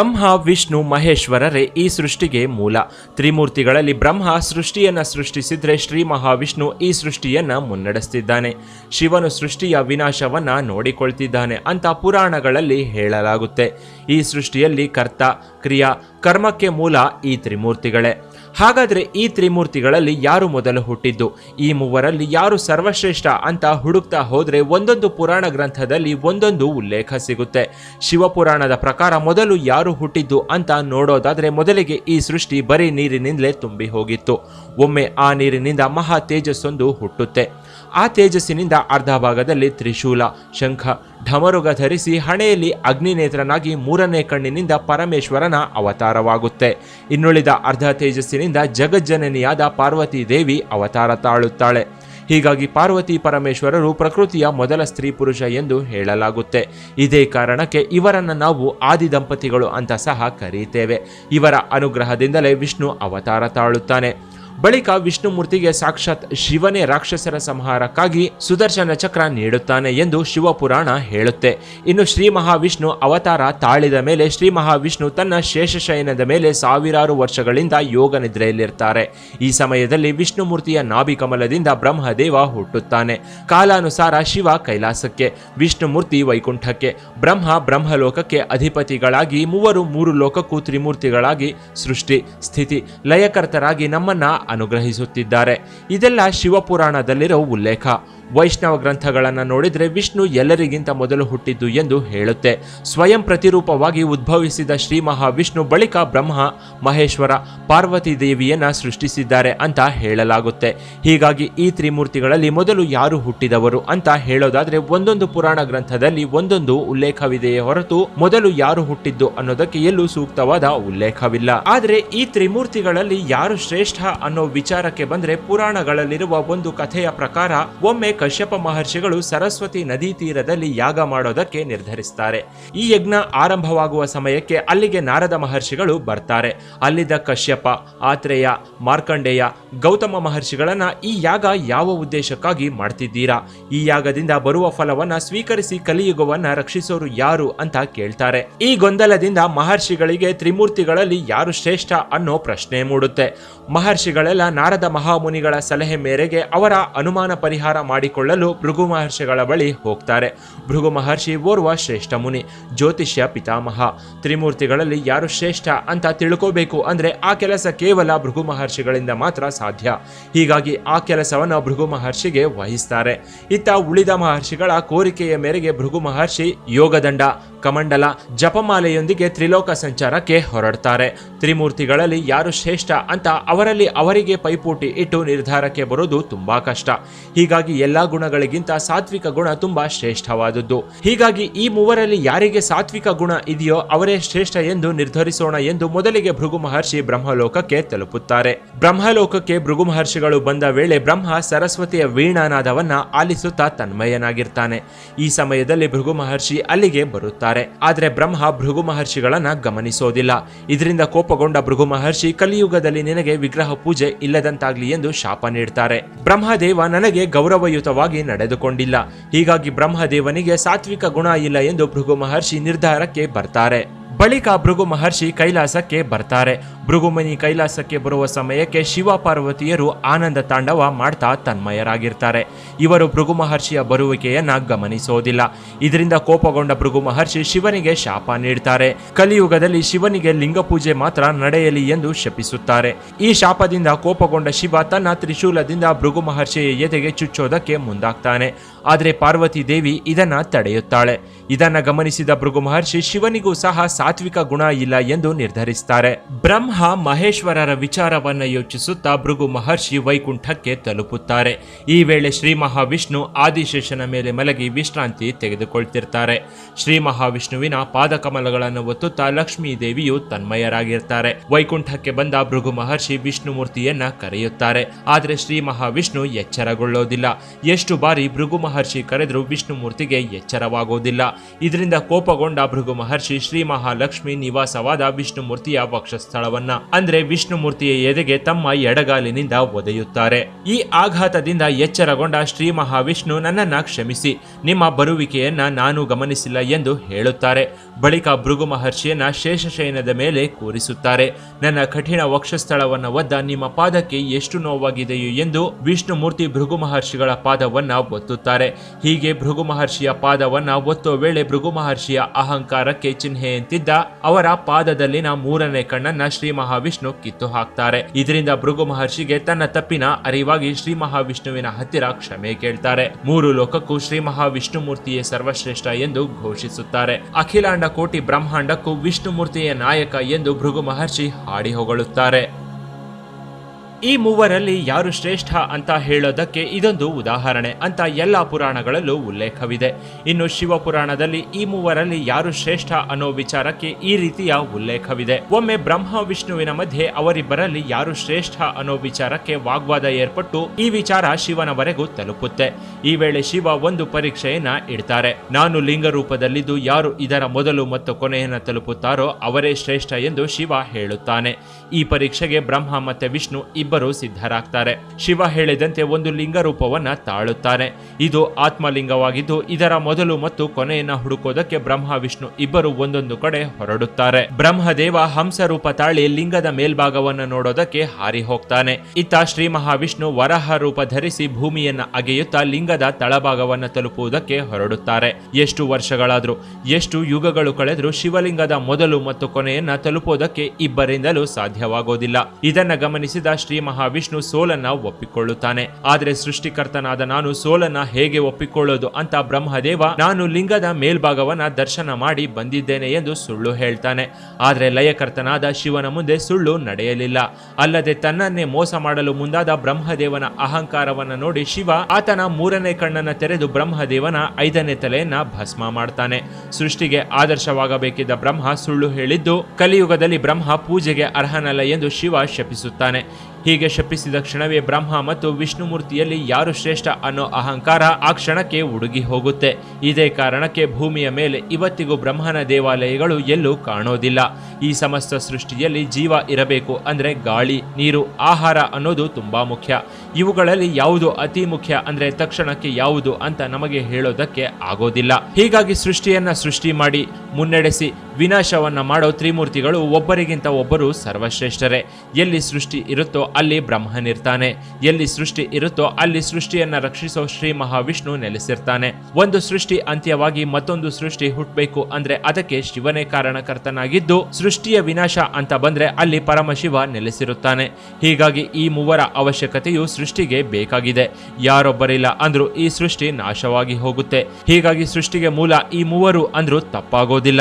ಬ್ರಹ್ಮ, ವಿಷ್ಣು, ಮಹೇಶ್ವರರೇ ಈ ಸೃಷ್ಟಿಗೆ ಮೂಲ. ತ್ರಿಮೂರ್ತಿಗಳಲ್ಲಿ ಬ್ರಹ್ಮ ಸೃಷ್ಟಿಯನ್ನ ಸೃಷ್ಟಿಸಿದ್ರೆ ಶ್ರೀ ಮಹಾವಿಷ್ಣು ಈ ಸೃಷ್ಟಿಯನ್ನ ಮುನ್ನಡೆಸ್ತಿದ್ದಾನೆ. ಶಿವನು ಸೃಷ್ಟಿಯ ವಿನಾಶವನ್ನು ನೋಡಿಕೊಳ್ತಿದ್ದಾನೆ ಅಂತ ಪುರಾಣಗಳಲ್ಲಿ ಹೇಳಲಾಗುತ್ತೆ. ಈ ಸೃಷ್ಟಿಯಲ್ಲಿ ಕರ್ತ, ಕ್ರಿಯಾ, ಕರ್ಮಕ್ಕೆ ಮೂಲ ಈ ತ್ರಿಮೂರ್ತಿಗಳೇ. ಹಾಗಾದ್ರೆ ಈ ತ್ರಿಮೂರ್ತಿಗಳಲ್ಲಿ ಯಾರು ಮೊದಲು ಹುಟ್ಟಿದ್ದು? ಈ ಮೂವರಲ್ಲಿ ಯಾರು ಸರ್ವಶ್ರೇಷ್ಠ ಅಂತ ಹುಡುಕ್ತಾ ಹೋದರೆ ಒಂದೊಂದು ಪುರಾಣ ಗ್ರಂಥದಲ್ಲಿ ಒಂದೊಂದು ಉಲ್ಲೇಖ ಸಿಗುತ್ತೆ. ಶಿವಪುರಾಣದ ಪ್ರಕಾರ ಮೊದಲು ಯಾರು ಹುಟ್ಟಿದ್ದು ಅಂತ ನೋಡೋದಾದ್ರೆ ಮೊದಲಿಗೆ ಈ ಸೃಷ್ಟಿ ಬರೀ ನೀರಿನಿಂದಲೇ ತುಂಬಿ ಹೋಗಿತ್ತು. ಒಮ್ಮೆ ಆ ನೀರಿನಿಂದ ಮಹಾ ತೇಜಸ್ಸೊಂದು ಹುಟ್ಟುತ್ತೆ. ಆ ತೇಜಸ್ಸಿನಿಂದ ಅರ್ಧ ಭಾಗದಲ್ಲಿ ತ್ರಿಶೂಲ, ಶಂಖ, ಢಮರುಗ ಧರಿಸಿ ಹಣೆಯಲ್ಲಿ ಅಗ್ನಿನೇತ್ರನಾಗಿ ಮೂರನೇ ಕಣ್ಣಿನಿಂದ ಪರಮೇಶ್ವರನ ಅವತಾರವಾಗುತ್ತೆ. ಇನ್ನುಳಿದ ಅರ್ಧ ತೇಜಸ್ಸಿನಿಂದ ಜಗಜ್ಜನನಿಯಾದ ಪಾರ್ವತಿ ದೇವಿ ಅವತಾರ ತಾಳುತ್ತಾಳೆ. ಹೀಗಾಗಿ ಪಾರ್ವತಿ ಪರಮೇಶ್ವರರು ಪ್ರಕೃತಿಯ ಮೊದಲ ಸ್ತ್ರೀ ಪುರುಷ ಎಂದು ಹೇಳಲಾಗುತ್ತೆ. ಇದೇ ಕಾರಣಕ್ಕೆ ಇವರನ್ನು ನಾವು ಆದಿ ದಂಪತಿಗಳು ಅಂತ ಸಹ ಕರೀತೇವೆ. ಇವರ ಅನುಗ್ರಹದಿಂದಲೇ ವಿಷ್ಣು ಅವತಾರ ತಾಳುತ್ತಾನೆ. ಬಳಿಕ ವಿಷ್ಣುಮೂರ್ತಿಗೆ ಸಾಕ್ಷಾತ್ ಶಿವನೇ ರಾಕ್ಷಸರ ಸಂಹಾರಕ್ಕಾಗಿ ಸುದರ್ಶನ ಚಕ್ರ ನೀಡುತ್ತಾನೆ ಎಂದು ಶಿವಪುರಾಣ ಹೇಳುತ್ತೆ. ಇನ್ನು ಶ್ರೀ ಮಹಾವಿಷ್ಣು ಅವತಾರ ತಾಳಿದ ಮೇಲೆ ಶ್ರೀ ಮಹಾವಿಷ್ಣು ತನ್ನ ಶೇಷಶಯನದ ಮೇಲೆ ಸಾವಿರಾರು ವರ್ಷಗಳಿಂದ ಯೋಗ ನಿದ್ರೆಯಲ್ಲಿರ್ತಾರೆ. ಈ ಸಮಯದಲ್ಲಿ ವಿಷ್ಣುಮೂರ್ತಿಯ ನಾಭಿಕಮಲದಿಂದ ಬ್ರಹ್ಮದೇವ ಹುಟ್ಟುತ್ತಾನೆ. ಕಾಲಾನುಸಾರ ಶಿವ ಕೈಲಾಸಕ್ಕೆ, ವಿಷ್ಣುಮೂರ್ತಿ ವೈಕುಂಠಕ್ಕೆ, ಬ್ರಹ್ಮ ಬ್ರಹ್ಮಲೋಕಕ್ಕೆ ಅಧಿಪತಿಗಳಾಗಿ ಮೂವರು ಮೂರು ಲೋಕಕ್ಕೂ ತ್ರಿಮೂರ್ತಿಗಳಾಗಿ ಸೃಷ್ಟಿ, ಸ್ಥಿತಿ, ಲಯಕರ್ತರಾಗಿ ನಮ್ಮನ್ನ ಅನುಗ್ರಹಿಸುತ್ತಿದ್ದಾರೆ. ಇದೆಲ್ಲ ಶಿವಪುರಾಣದಲ್ಲಿರೋ ಉಲ್ಲೇಖ. ವೈಷ್ಣವ ಗ್ರಂಥಗಳನ್ನು ನೋಡಿದರೆ ವಿಷ್ಣು ಎಲ್ಲರಿಗಿಂತ ಮೊದಲು ಹುಟ್ಟಿದ್ದು ಎಂದು ಹೇಳುತ್ತೆ. ಸ್ವಯಂ ಪ್ರತಿರೂಪವಾಗಿ ಉದ್ಭವಿಸಿದ ಶ್ರೀ ಮಹಾವಿಷ್ಣು ಬಳಿಕ ಬ್ರಹ್ಮ, ಮಹೇಶ್ವರ, ಪಾರ್ವತಿ ದೇವಿಯನ್ನು ಸೃಷ್ಟಿಸಿದ್ದಾರೆ ಅಂತ ಹೇಳಲಾಗುತ್ತೆ. ಹೀಗಾಗಿ ಈ ತ್ರಿಮೂರ್ತಿಗಳಲ್ಲಿ ಮೊದಲು ಯಾರು ಹುಟ್ಟಿದವರು ಅಂತ ಹೇಳೋದಾದ್ರೆ ಒಂದೊಂದು ಪುರಾಣ ಗ್ರಂಥದಲ್ಲಿ ಒಂದೊಂದು ಉಲ್ಲೇಖವಿದೆಯೇ ಹೊರತು ಮೊದಲು ಯಾರು ಹುಟ್ಟಿದ್ದು ಅನ್ನೋದಕ್ಕೆ ಎಲ್ಲೂ ಸೂಕ್ತವಾದ ಉಲ್ಲೇಖವಿಲ್ಲ. ಆದರೆ ಈ ತ್ರಿಮೂರ್ತಿಗಳಲ್ಲಿ ಯಾರು ಶ್ರೇಷ್ಠ ಅನ್ನೋ ವಿಚಾರಕ್ಕೆ ಬಂದ್ರೆ ಪುರಾಣಗಳಲ್ಲಿರುವ ಒಂದು ಕಥೆಯ ಪ್ರಕಾರ ಒಮ್ಮೆ ಕಶ್ಯಪ ಮಹರ್ಷಿಗಳು ಸರಸ್ವತಿ ನದಿ ತೀರದಲ್ಲಿ ಯಾಗ ಮಾಡೋದಕ್ಕೆ ನಿರ್ಧರಿಸ್ತಾರೆ. ಈ ಯಜ್ಞ ಆರಂಭವಾಗುವ ಸಮಯಕ್ಕೆ ಅಲ್ಲಿಗೆ ನಾರದ ಮಹರ್ಷಿಗಳು ಬರ್ತಾರೆ. ಅಲ್ಲಿದ್ದ ಕಶ್ಯಪ, ಆತ್ರೇಯ, ಮಾರ್ಕಂಡೇಯ, ಗೌತಮ ಮಹರ್ಷಿಗಳನ್ನ ಈ ಯಾಗ ಯಾವ ಉದ್ದೇಶಕ್ಕಾಗಿ ಮಾಡ್ತಿದ್ದೀರಾ? ಈ ಯಾಗದಿಂದ ಬರುವ ಫಲವನ್ನ ಸ್ವೀಕರಿಸಿ ಕಲಿಯುಗವನ್ನ ರಕ್ಷಿಸೋರು ಯಾರು ಅಂತ ಕೇಳ್ತಾರೆ. ಈ ಗೊಂದಲದಿಂದ ಮಹರ್ಷಿಗಳಿಗೆ ತ್ರಿಮೂರ್ತಿಗಳಲ್ಲಿ ಯಾರು ಶ್ರೇಷ್ಠ ಅನ್ನೋ ಪ್ರಶ್ನೆ ಮೂಡುತ್ತೆ. ಮಹರ್ಷಿಗಳೆಲ್ಲ ನಾರದ ಮಹಾಮುನಿಗಳ ಸಲಹೆ ಮೇರೆಗೆ ಅವರ ಅನುಮಾನ ಪರಿಹಾರ ಮಾಡಿಕೊಳ್ಳಲು ಭೃಗು ಮಹರ್ಷಿಗಳ ಬಳಿ ಹೋಗ್ತಾರೆ. ಭೃಗು ಮಹರ್ಷಿ ಓರ್ವ ಶ್ರೇಷ್ಠ ಮುನಿ, ಜ್ಯೋತಿಷ್ಯ ಪಿತಾಮಹ. ತ್ರಿಮೂರ್ತಿಗಳಲ್ಲಿ ಯಾರು ಶ್ರೇಷ್ಠ ಅಂತ ತಿಳ್ಕೋಬೇಕು ಅಂದ್ರೆ ಆ ಕೆಲಸ ಕೇವಲ ಭೃಗು ಮಹರ್ಷಿಗಳಿಂದ ಮಾತ್ರ ಸಾಧ್ಯ. ಹೀಗಾಗಿ ಆ ಕೆಲಸವನ್ನು ಭೃಗು ಮಹರ್ಷಿಗೆ ವಹಿಸ್ತಾರೆ. ಇತ್ತ ಉಳಿದ ಮಹರ್ಷಿಗಳ ಕೋರಿಕೆಯ ಮೇರೆಗೆ ಭೃಗು ಮಹರ್ಷಿ ಯೋಗದಂಡ, ಕಮಂಡಲ, ಜಪಮಾಲೆಯೊಂದಿಗೆ ತ್ರಿಲೋಕ ಸಂಚಾರಕ್ಕೆ ಹೊರಡ್ತಾರೆ. ತ್ರಿಮೂರ್ತಿಗಳಲ್ಲಿ ಯಾರು ಶ್ರೇಷ್ಠ ಅಂತ ಅವರಲ್ಲಿ ಅವರಿಗೆ ಪೈಪೋಟಿ ಇಟ್ಟು ನಿರ್ಧಾರಕ್ಕೆ ಬರೋದು ತುಂಬಾ ಕಷ್ಟ. ಹೀಗಾಗಿ ಎಲ್ಲಾ ಗುಣಗಳಿಗಿಂತ ಸಾತ್ವಿಕ ಗುಣ ತುಂಬಾ ಶ್ರೇಷ್ಠವಾದದ್ದು. ಹೀಗಾಗಿ ಈ ಮೂವರಲ್ಲಿ ಯಾರಿಗೆ ಸಾತ್ವಿಕ ಗುಣ ಇದೆಯೋ ಅವರೇ ಶ್ರೇಷ್ಠ ಎಂದು ನಿರ್ಧರಿಸೋಣ ಎಂದು ಮೊದಲಿಗೆ ಭೃಗು ಮಹರ್ಷಿ ಬ್ರಹ್ಮಲೋಕಕ್ಕೆ ತಲುಪುತ್ತಾರೆ. ಬ್ರಹ್ಮಲೋಕಕ್ಕೆ ಭೃಗು ಮಹರ್ಷಿಗಳು ಬಂದ ವೇಳೆ ಬ್ರಹ್ಮ ಸರಸ್ವತಿಯ ವೀಣಾನಾದವನ್ನ ಆಲಿಸುತ್ತಾ ತನ್ಮಯನಾಗಿರ್ತಾನೆ. ಈ ಸಮಯದಲ್ಲಿ ಭೃಗು ಮಹರ್ಷಿ ಅಲ್ಲಿಗೆ ಬರುತ್ತಾರೆ. ಆದರೆ ಬ್ರಹ್ಮ ಭೃಗು ಮಹರ್ಷಿಗಳನ್ನ ಗಮನಿಸೋದಿಲ್ಲ. ಇದರಿಂದ ಕೋಪಗೊಂಡ ಭೃಗು ಮಹರ್ಷಿ ಕಲಿಯುಗದಲ್ಲಿ ನಿನಗೆ ವಿಗ್ರಹ ಪೂಜೆ ಇಲ್ಲದಂತಾಗ್ಲಿ ಎಂದು ಶಾಪ ನೀಡ್ತಾರೆ. ಬ್ರಹ್ಮದೇವ ನನಗೆ ಗೌರವಯುತವಾಗಿ ನಡೆದುಕೊಂಡಿಲ್ಲ. ಹೀಗಾಗಿ ಬ್ರಹ್ಮದೇವನಿಗೆ ಸಾತ್ವಿಕ ಗುಣ ಇಲ್ಲ ಎಂದು ಭೃಗು ಮಹರ್ಷಿ ನಿರ್ಧಾರಕ್ಕೆ ಬರ್ತಾರೆ. ಬಳಿಕ ಭೃಗು ಮಹರ್ಷಿ ಕೈಲಾಸಕ್ಕೆ ಬರ್ತಾರೆ. ಭೃಗುಮನಿ ಕೈಲಾಸಕ್ಕೆ ಬರುವ ಸಮಯಕ್ಕೆ ಶಿವ ಪಾರ್ವತಿಯರು ಆನಂದ ತಾಂಡವ ಮಾಡ್ತಾ ತನ್ಮಯರಾಗಿರ್ತಾರೆ. ಇವರು ಭೃಗು ಮಹರ್ಷಿಯ ಬರುವಿಕೆಯನ್ನ ಗಮನಿಸೋದಿಲ್ಲ. ಇದರಿಂದ ಕೋಪಗೊಂಡ ಭೃಗು ಮಹರ್ಷಿ ಶಿವನಿಗೆ ಶಾಪ ನೀಡ್ತಾರೆ. ಕಲಿಯುಗದಲ್ಲಿ ಶಿವನಿಗೆ ಲಿಂಗ ಪೂಜೆ ಮಾತ್ರ ನಡೆಯಲಿ ಎಂದು ಶಪಿಸುತ್ತಾರೆ. ಈ ಶಾಪದಿಂದ ಕೋಪಗೊಂಡ ಶಿವ ತನ್ನ ತ್ರಿಶೂಲದಿಂದ ಭೃಗು ಮಹರ್ಷಿಯ ಎದೆಗೆ ಚುಚ್ಚೋದಕ್ಕೆ ಮುಂದಾಗ್ತಾನೆ. ಆದರೆ ಪಾರ್ವತಿ ದೇವಿ ಇದನ್ನ ತಡೆಯುತ್ತಾಳೆ. ಇದನ್ನ ಗಮನಿಸಿದ ಭೃಗು ಮಹರ್ಷಿ ಶಿವನಿಗೂ ಸಹ ಸಾತ್ವಿಕ ಗುಣ ಇಲ್ಲ ಎಂದು ನಿರ್ಧರಿಸುತ್ತಾರೆ ಬ್ರಹ್ಮ ಮಹೇಶ್ವರರ ವಿಚಾರವನ್ನ ಯೋಚಿಸುತ್ತಾ ಭೃಗು ಮಹರ್ಷಿ ವೈಕುಂಠಕ್ಕೆ ತಲುಪುತ್ತಾರೆ. ಈ ವೇಳೆ ಶ್ರೀ ಮಹಾವಿಷ್ಣು ಆದಿಶೇಷನ ಮೇಲೆ ಮಲಗಿ ವಿಶ್ರಾಂತಿ ತೆಗೆದುಕೊಳ್ತಿರ್ತಾರೆ. ಶ್ರೀ ಮಹಾವಿಷ್ಣುವಿನ ಪಾದಕಮಲಗಳನ್ನು ಒತ್ತುತ್ತಾ ಲಕ್ಷ್ಮೀ ದೇವಿಯು ತನ್ಮಯರಾಗಿರ್ತಾರೆ. ವೈಕುಂಠಕ್ಕೆ ಬಂದ ಭೃಗು ಮಹರ್ಷಿ ವಿಷ್ಣು ಮೂರ್ತಿಯನ್ನ ಕರೆಯುತ್ತಾರೆ. ಆದರೆ ಶ್ರೀ ಮಹಾವಿಷ್ಣು ಎಚ್ಚರಗೊಳ್ಳೋದಿಲ್ಲ. ಎಷ್ಟು ಬಾರಿ ಭೃಗು ಮಹರ್ಷಿ ಕರೆದರೂ ವಿಷ್ಣುಮೂರ್ತಿಗೆ ಎಚ್ಚರವಾಗುವುದಿಲ್ಲ ಇದರಿಂದ ಕೋಪಗೊಂಡ ಭೃಗು ಮಹರ್ಷಿ ಶ್ರೀ ಮಹಾಲಕ್ಷ್ಮಿ ನಿವಾಸವಾದ ವಿಷ್ಣುಮೂರ್ತಿಯ ವಕ್ಷಸ್ಥಳವನ್ನ, ಅಂದ್ರೆ ವಿಷ್ಣುಮೂರ್ತಿಯ ಎದೆಗೆ ತಮ್ಮ ಎಡಗಾಲಿನಿಂದ ಒದೆಯುತ್ತಾರೆ. ಈ ಆಘಾತದಿಂದ ಎಚ್ಚರಗೊಂಡ ಶ್ರೀ ಮಹಾವಿಷ್ಣು ನನ್ನನ್ನ ಕ್ಷಮಿಸಿ, ನಿಮ್ಮ ಬರುವಿಕೆಯನ್ನ ನಾನು ಗಮನಿಸಿಲ್ಲ ಎಂದು ಹೇಳುತ್ತಾರೆ. ಬಳಿಕ ಭೃಗು ಮಹರ್ಷಿಯನ್ನ ಶೇಷಶಯನದ ಮೇಲೆ ಕೂರಿಸುತ್ತಾರೆ. ನನ್ನ ಕಠಿಣ ವಕ್ಷಸ್ಥಳವನ್ನ ಒದ್ದ ನಿಮ್ಮ ಪಾದಕ್ಕೆ ಎಷ್ಟು ನೋವಾಗಿದೆಯೋ ಎಂದು ವಿಷ್ಣುಮೂರ್ತಿ ಭೃಗು ಮಹರ್ಷಿಗಳ ಪಾದವನ್ನ ಒತ್ತುತ್ತಾರೆ. ಹೀಗೆ ಭೃಗು ಮಹರ್ಷಿಯ ಪಾದವನ್ನ ಒತ್ತೋ ವೇಳೆ ಭೃಗು ಮಹರ್ಷಿಯ ಅಹಂಕಾರಕ್ಕೆ ಚಿಹ್ನೆಯಂತಿದ್ದ ಅವರ ಪಾದದಲ್ಲಿನ ಮೂರನೇ ಕಣ್ಣನ್ನ ಶ್ರೀ ಮಹಾವಿಷ್ಣು ಕಿತ್ತು ಹಾಕ್ತಾರೆ. ಇದರಿಂದ ಭೃಗು ಮಹರ್ಷಿಗೆ ತನ್ನ ತಪ್ಪಿನ ಅರಿವಾಗಿ ಶ್ರೀ ಮಹಾವಿಷ್ಣುವಿನ ಹತ್ತಿರ ಕ್ಷಮೆ ಕೇಳ್ತಾರೆ. ಮೂರು ಲೋಕಕ್ಕೂ ಶ್ರೀ ಮಹಾವಿಷ್ಣು ಮೂರ್ತಿಯೇ ಸರ್ವಶ್ರೇಷ್ಠ ಎಂದು ಘೋಷಿಸುತ್ತಾರೆ. ಅಖಿಲಾಂಡ ಕೋಟಿ ಬ್ರಹ್ಮಾಂಡಕ್ಕೂ ವಿಷ್ಣು ಮೂರ್ತಿಯ ನಾಯಕ ಎಂದು ಭೃಗು ಮಹರ್ಷಿ ಹಾಡಿ ಹೊಗಳುತ್ತಾರೆ. ಈ ಮೂವರಲ್ಲಿ ಯಾರು ಶ್ರೇಷ್ಠ ಅಂತ ಹೇಳೋದಕ್ಕೆ ಇದೊಂದು ಉದಾಹರಣೆ ಅಂತ ಎಲ್ಲ ಪುರಾಣಗಳಲ್ಲೂ ಉಲ್ಲೇಖವಿದೆ. ಇನ್ನು ಶಿವಪುರಾಣದಲ್ಲಿ ಈ ಮೂವರಲ್ಲಿ ಯಾರು ಶ್ರೇಷ್ಠ ಅನ್ನೋ ವಿಚಾರಕ್ಕೆ ಈ ರೀತಿಯ ಉಲ್ಲೇಖವಿದೆ. ಒಮ್ಮೆ ಬ್ರಹ್ಮ ವಿಷ್ಣುವಿನ ಮಧ್ಯೆ ಅವರಿಬ್ಬರಲ್ಲಿ ಯಾರು ಶ್ರೇಷ್ಠ ಅನ್ನೋ ವಿಚಾರಕ್ಕೆ ವಾಗ್ವಾದ ಏರ್ಪಟ್ಟು ಈ ವಿಚಾರ ಶಿವನವರೆಗೂ ತಲುಪುತ್ತೆ. ಈ ವೇಳೆ ಶಿವ ಒಂದು ಪರೀಕ್ಷೆಯನ್ನ ಇಡ್ತಾರೆ. ನಾನು ಲಿಂಗ ರೂಪದಲ್ಲಿದ್ದು ಯಾರು ಇದರ ಮೊದಲು ಮತ್ತು ಕೊನೆಯನ್ನು ತಲುಪುತ್ತಾರೋ ಅವರೇ ಶ್ರೇಷ್ಠ ಎಂದು ಶಿವ ಹೇಳುತ್ತಾನೆ. ಈ ಪರೀಕ್ಷೆಗೆ ಬ್ರಹ್ಮ ಮತ್ತೆ ವಿಷ್ಣು ಸಿದ್ಧರಾಗ್ತಾರೆ. ಶಿವ ಹೇಳಿದಂತೆ ಒಂದು ಲಿಂಗ ರೂಪವನ್ನ ತಾಳುತ್ತಾನೆ. ಇದು ಆತ್ಮಲಿಂಗವಾಗಿದ್ದು, ಇದರ ಮೊದಲು ಮತ್ತು ಕೊನೆಯನ್ನ ಹುಡುಕೋದಕ್ಕೆ ಬ್ರಹ್ಮ, ವಿಷ್ಣು ಇಬ್ಬರು ಒಂದೊಂದು ಕಡೆ ಹೊರಡುತ್ತಾರೆ. ಬ್ರಹ್ಮದೇವ ಹಂಸ ರೂಪ ತಾಳಿ ಲಿಂಗದ ಮೇಲ್ಭಾಗವನ್ನು ನೋಡೋದಕ್ಕೆ ಹಾರಿ ಹೋಗ್ತಾನೆ ಇತ್ತ ಶ್ರೀ ಮಹಾವಿಷ್ಣು ವರಹ ರೂಪ ಧರಿಸಿ ಭೂಮಿಯನ್ನ ಅಗೆಯುತ್ತಾ ಲಿಂಗದ ತಳಭಾಗವನ್ನು ತಲುಪುವುದಕ್ಕೆ ಹೊರಡುತ್ತಾರೆ. ಎಷ್ಟು ವರ್ಷಗಳಾದ್ರೂ, ಎಷ್ಟು ಯುಗಗಳು ಕಳೆದರೂ ಶಿವಲಿಂಗದ ಮೊದಲು ಮತ್ತು ಕೊನೆಯನ್ನ ತಲುಪೋದಕ್ಕೆ ಇಬ್ಬರಿಂದಲೂ ಸಾಧ್ಯವಾಗೋದಿಲ್ಲ. ಇದನ್ನ ಗಮನಿಸಿದ ಶ್ರೀ ಮಹಾವಿಷ್ಣು ಸೋಲನ್ನ ಒಪ್ಪಿಕೊಳ್ಳುತ್ತಾನೆ. ಆದರೆ ಸೃಷ್ಟಿಕರ್ತನಾದ ನಾನು ಸೋಲನ್ನ ಹೇಗೆ ಒಪ್ಪಿಕೊಳ್ಳೋದು ಅಂತ ಬ್ರಹ್ಮದೇವ ನಾನು ಲಿಂಗದ ಮೇಲ್ಭಾಗವನ್ನ ದರ್ಶನ ಮಾಡಿ ಬಂದಿದ್ದೇನೆ ಎಂದು ಸುಳ್ಳು ಹೇಳ್ತಾನೆ. ಆದರೆ ಲಯಕರ್ತನಾದ ಶಿವನ ಮುಂದೆ ಸುಳ್ಳು ನಡೆಯಲಿಲ್ಲ. ಅಲ್ಲದೆ ತನ್ನನ್ನೇ ಮೋಸ ಮಾಡಲು ಮುಂದಾದ ಬ್ರಹ್ಮದೇವನ ಅಹಂಕಾರವನ್ನ ನೋಡಿ ಶಿವ ಆತನ ಮೂರನೇ ಕಣ್ಣನ್ನ ತೆರೆದು ಬ್ರಹ್ಮದೇವನ ಐದನೇ ತಲೆಯನ್ನ ಭಸ್ಮ ಮಾಡ್ತಾನೆ. ಸೃಷ್ಟಿಗೆ ಆದರ್ಶವಾಗಬೇಕಿದ್ದ ಬ್ರಹ್ಮ ಸುಳ್ಳು ಹೇಳಿದ್ದು, ಕಲಿಯುಗದಲ್ಲಿ ಬ್ರಹ್ಮ ಪೂಜೆಗೆ ಅರ್ಹನಲ್ಲ ಎಂದು ಶಿವ ಶಪಿಸುತ್ತಾನೆ. ಹೀಗೆ ಶಪಿಸಿದ ಕ್ಷಣವೇ ಬ್ರಹ್ಮ ಮತ್ತು ವಿಷ್ಣುಮೂರ್ತಿಯಲ್ಲಿ ಯಾರು ಶ್ರೇಷ್ಠ ಅನ್ನೋ ಅಹಂಕಾರ ಆ ಕ್ಷಣಕ್ಕೆ ಉಡುಗಿ ಹೋಗುತ್ತೆ. ಇದೇ ಕಾರಣಕ್ಕೆ ಭೂಮಿಯ ಮೇಲೆ ಇವತ್ತಿಗೂ ಬ್ರಹ್ಮನ ದೇವಾಲಯಗಳು ಎಲ್ಲೂ ಕಾಣೋದಿಲ್ಲ. ಈ ಸಮಸ್ತ ಸೃಷ್ಟಿಯಲ್ಲಿ ಜೀವ ಇರಬೇಕು ಅಂದ್ರೆ ಗಾಳಿ, ನೀರು, ಆಹಾರ ಅನ್ನೋದು ತುಂಬಾ ಮುಖ್ಯ. ಇವುಗಳಲ್ಲಿ ಯಾವುದು ಅತಿ ಮುಖ್ಯ ಅಂದ್ರೆ ತಕ್ಷಣಕ್ಕೆ ಯಾವುದು ಅಂತ ನಮಗೆ ಹೇಳೋದಕ್ಕೆ ಆಗೋದಿಲ್ಲ. ಹೀಗಾಗಿ ಸೃಷ್ಟಿಯನ್ನ ಸೃಷ್ಟಿ ಮಾಡಿ ಮುನ್ನಡೆಸಿ ವಿನಾಶವನ್ನು ಮಾಡೋ ತ್ರಿಮೂರ್ತಿಗಳು ಒಬ್ಬರಿಗಿಂತ ಒಬ್ಬರು ಸರ್ವಶ್ರೇಷ್ಠರೇ. ಎಲ್ಲಿ ಸೃಷ್ಟಿ ಇರುತ್ತೋ ಅಲ್ಲಿ ಬ್ರಹ್ಮನಿರ್ತಾನೆ ಎಲ್ಲಿ ಸೃಷ್ಟಿ ಇರುತ್ತೋ ಅಲ್ಲಿ ಸೃಷ್ಟಿಯನ್ನು ರಕ್ಷಿಸೋ ಶ್ರೀ ಮಹಾವಿಷ್ಣು ನೆಲೆಸಿರ್ತಾನೆ. ಒಂದು ಸೃಷ್ಟಿ ಅಂತ್ಯವಾಗಿ ಮತ್ತೊಂದು ಸೃಷ್ಟಿ ಹುಟ್ಟಬೇಕು ಅಂದ್ರೆ ಅದಕ್ಕೆ ಶಿವನೇ ಕಾರಣಕರ್ತನಾಗಿದ್ದು, ಸೃಷ್ಟಿಯ ವಿನಾಶ ಅಂತ ಬಂದ್ರೆ ಅಲ್ಲಿ ಪರಮಶಿವ ನೆಲೆಸಿರುತ್ತಾನೆ. ಹೀಗಾಗಿ ಈ ಮೂವರ ಅವಶ್ಯಕತೆಯು ಸೃಷ್ಟಿಗೆ ಬೇಕಾಗಿದೆ. ಯಾರೊಬ್ಬರಿಲ್ಲ ಅಂದ್ರೂ ಈ ಸೃಷ್ಟಿ ನಾಶವಾಗಿ ಹೋಗುತ್ತೆ. ಹೀಗಾಗಿ ಸೃಷ್ಟಿಗೆ ಮೂಲ ಈ ಮೂವರು ಅಂದ್ರೂ de